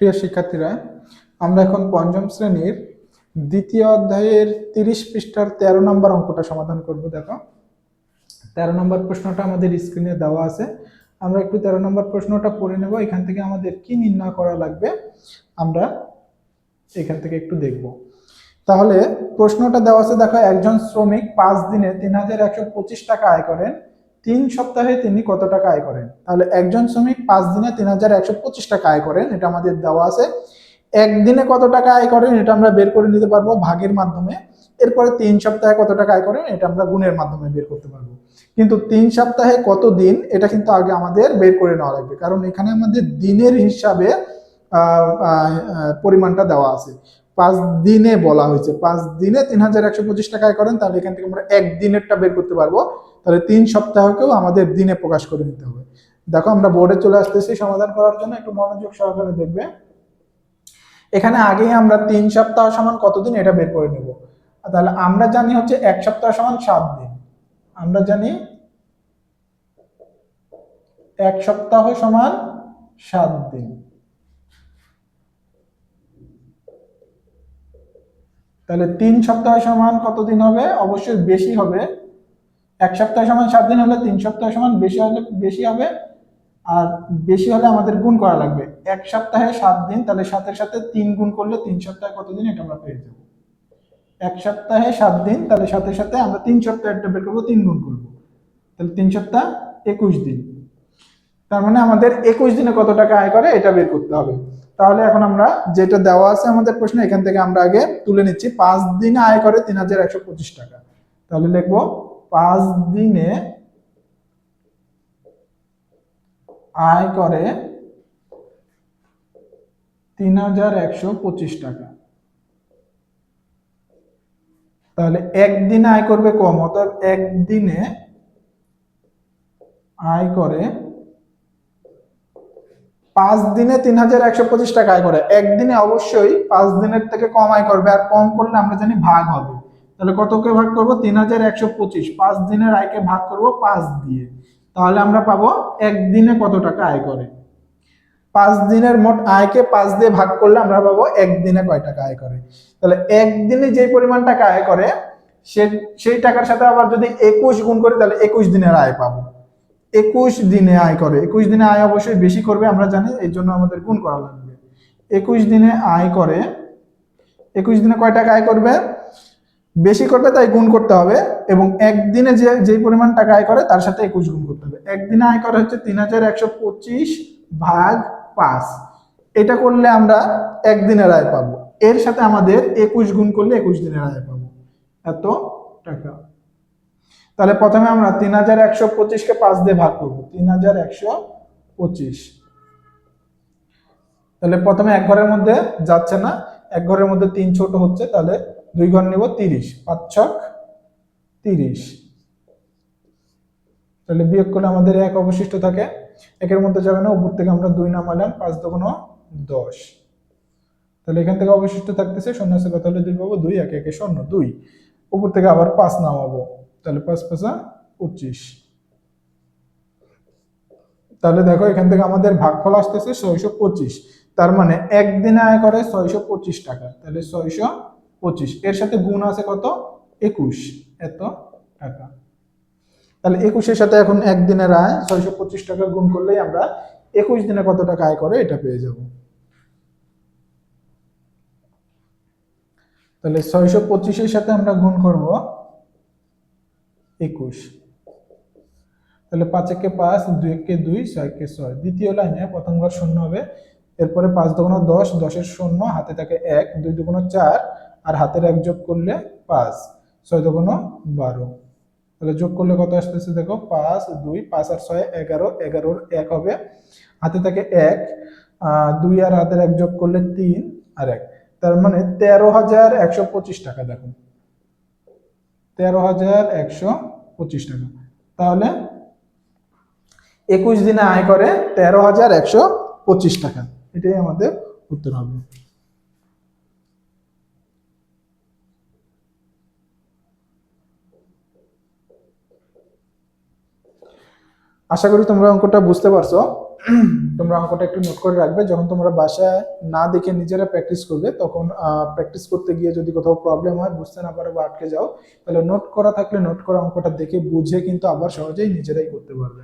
প্রিয় শিক্ষার্থীরা, আমরা এখন পঞ্চম শ্রেণির দ্বিতীয় অধ্যায়ের তিরিশ পৃষ্ঠার তেরো নম্বর অঙ্কটা সমাধান করব। দেখো, তেরো নম্বর প্রশ্নটা আমাদের স্ক্রিনে দেওয়া আছে। আমরা একটু তেরো নম্বর প্রশ্নটা পড়ে নেব। এখান থেকে আমাদের কি নির্ণয় করা লাগবে আমরা এখান থেকে একটু দেখব। তাহলে প্রশ্নটা দেওয়া আছে, দেখো, একজন শ্রমিক পাঁচ দিনে তিন হাজার একশো পঁচিশ টাকা আয় করেন। তিন সপ্তাহে তিনি কত টাকা আয় করেন? তাহলে একজন শ্রমিক পাঁচ দিনে তিন হাজার একশো পঁচিশ টাকা আয় করেন, এটা আমাদের দেওয়া আছে। একদিনে কত টাকা আয় করেন, এটা আমরা বের করে নিতে পারব ভাগের মাধ্যমে। এরপরে তিন সপ্তাহে কত টাকা আয় করেন, এটা আমরা গুণের মাধ্যমে বের করতে পারব। কিন্তু তিন সপ্তাহে কত দিন, এটা কিন্তু আগে আমাদের বের করে নেওয়া লাগবে। কারণ এখানে আমাদের দিনের হিসাবে পরিমাণটা দেওয়া আছে। পাঁচ দিনে বলা হয়েছে। পাঁচ দিনে তিন হাজার একশো পঁচিশ টাকায় করেন, তাহলে এখান থেকে আমরা এক দিনেরটা বের করতে পারব। তাহলে তিন সপ্তাহকেও আমাদের দিনে প্রকাশ করে নিতে হবে। দেখো, আমরা বোর্ডে চলে আসতেছি সমাধান করার জন্য, একটু মনোযোগ সহকারে দেখবে। এখানে আগেই আমরা তিন সপ্তাহ সমান কতদিন, এটা বের করে নেব। তাহলে আমরা জানি হচ্ছে এক সপ্তাহ সমান সাত দিন। আমরা জানি এক সপ্তাহ সমান সাত দিন। তাহলে তিন সপ্তাহ সমান কতদিন হবে? অবশ্যই বেশি হবে। এক সপ্তাহ সমান সাত দিন হলে তিন সপ্তাহ সমান বেশি হলে বেশি হবে। আর বেশি হলে আমাদের গুণ করা লাগবে। এক সপ্তাহে সাত দিন, তাহলে সাথে সাথে তিন গুণ করলে তিন সপ্তাহে কতদিন এটা আমরা পেয়ে যাব। এক সপ্তাহে সাত দিন, তাহলে সাথে সাথে আমরা তিন সপ্তাহ একটা বের করব, তিন গুণ করব। তাহলে তিন সপ্তাহ একুশ দিন। তার মানে আমাদের একুশ দিনে কত টাকা আয় করে, এটা বের করতে হবে। তাহলে এখন আমরা যেটা দেওয়া আছে আমাদের প্রশ্ন, এখান থেকে আমরা আগে তুলে নিচ্ছি। পাঁচ দিনে আয় করে তিন হাজার একশো পঁচিশ টাকা। তাহলে লিখব, পাঁচ দিনে আয় করে তিন হাজার একশো পঁচিশ টাকা। তাহলে একদিনে আয় করবে কম, অর্থাৎ একদিনে আয় করে পাঁচ দিনে তিন হাজার একশো পঁচিশ টাকা আয় করে। একদিনে অবশ্যই পাঁচ দিনের থেকে কম আয় করবে, আর কম করলে আমরা জানি ভাগ হবে। তাহলে কতকে ভাগ করব? তিন হাজার একশো পঁচিশ। পাঁচ দিনের আয়কে ভাগ করব পাঁচ দিয়ে। তাহলে আমরা পাবো একদিনে কত টাকা আয় করে? পাঁচ দিনের মোট আয়কে পাঁচ দিয়ে ভাগ করলে আমরা পাবো একদিনে কয় টাকা আয় করে? তাহলে একদিনে যে পরিমাণ টাকা আয় করে, সে সেই টাকার সাথে আবার যদি একুশ গুণ করি, তাহলে একুশ দিনের আয় পাবো। একুশ দিনে আয় করে। একুশ দিনে আয় অবশ্যই বেশি করবে, আমরা জানি, এই জন্য আমাদের গুণ করা লাগবে। একুশ দিনে আয় করে, একুশ দিনে কয় টাকা আয় করবে? বেশি করবে, তাই গুণ করতে হবে। এবং একদিনে যে যে পরিমাণ টাকা আয় করে, তার সাথে একুশ গুণ করতে হবে। একদিনে আয় করে হচ্ছে তিন হাজার একশো পঁচিশ ভাগ পাঁচ। এটা করলে আমরা একদিনের আয় পাবো। এর সাথে আমাদের একুশ গুণ করলে একুশ দিনের আয় পাবো। এত টাকা। তাহলে প্রথমে আমরা তিন হাজার একশো পঁচিশকে পাঁচ দিয়ে ভাগ করব। তিন হাজার একশো পঁচিশ। তাহলে প্রথমে এক ঘরের মধ্যে যাচ্ছে না, এক ঘরের মধ্যে তিন ছোট হচ্ছে, তাহলে দুই ঘর নেব তিরিশ, পাঁচ ছক তিরিশ। তাহলে বিয়োগ করলে আমাদের এক অবশিষ্ট থাকে, একের মধ্যে যাবে না, উপর থেকে আমরা দুই নামালাম, পাঁচ দোকান দশ। তাহলে এখান থেকে অবশিষ্ট থাকতেছে শূন্য আছে কত হলে দুই পাবো, দুই, একে একে শূন্য, দুই। উপর থেকে আবার পাঁচ নামাবো। তাহলে পাঁচ পাঁচা পঁচিশ। তাহলে দেখো এখান থেকে আমাদের ভাগফল আসতেছে ছয়শো পঁচিশ। তার মানে একদিনে আয় করে ছয়শো পঁচিশ টাকা। তাহলে ছয়শো পঁচিশ। এর সাথে গুণ আছে কত? একুশ। এত টাকা। তাহলে একুশের সাথে এখন একদিনের আয়, ছয়শো পঁচিশ টাকা গুণ করলেই আমরা একুশ দিনে কত টাকা আয় করে এটা পেয়ে যাব। তাহলে ছয়শো পঁচিশের সাথে আমরা গুণ করব একুশ। তাহলে পাঁচ একে পাঁচ, দুই একে দুই, ছয় কে ছয়। দ্বিতীয় লাইনে প্রথম ঘর শূন্য হবে। এরপরে পাঁচ দুগুণ দশ, দশের শূন্য, হাতে থাকে এক, দুই দুগুণ চার, আর হাতের এক যোগ করলে পাঁচ, ছয় দুগুণ বারো। তাহলে যোগ করলে কত আসতেছে দেখো? পাঁচ, দুই, পাঁচ আর ছয় এগারো, এগারোর এক হবে। হাতে থাকে এক দুই আর হাতের এক যোগ করলে তিন আর এক। তার মানে তেরো হাজার একশো পঁচিশ টাকা, দেখো। তেরো হাজার একশো পঁচিশ টাকা। তাহলে একুশ দিনে আয় করে তেরো হাজার একশো পঁচিশ টাকা। এটাই আমাদের উত্তর হবে। আশা করি তোমরা অঙ্কটা বুঝতে পারছ। তোমরা অঙ্কটা একটু নোট করে রাখবে। যখন তোমরা বাসায় না দেখে নিজেরা প্র্যাকটিস করবে, তখন প্র্যাকটিস করতে গিয়ে যদি কোথাও প্রবলেম হয়, বুঝতে না পারো বা আটকে যাও, তাহলে নোট করা থাকলে নোট করা অঙ্কটা দেখে বুঝে কিন্তু আবার সহজেই নিজেরাই করতে পারবে।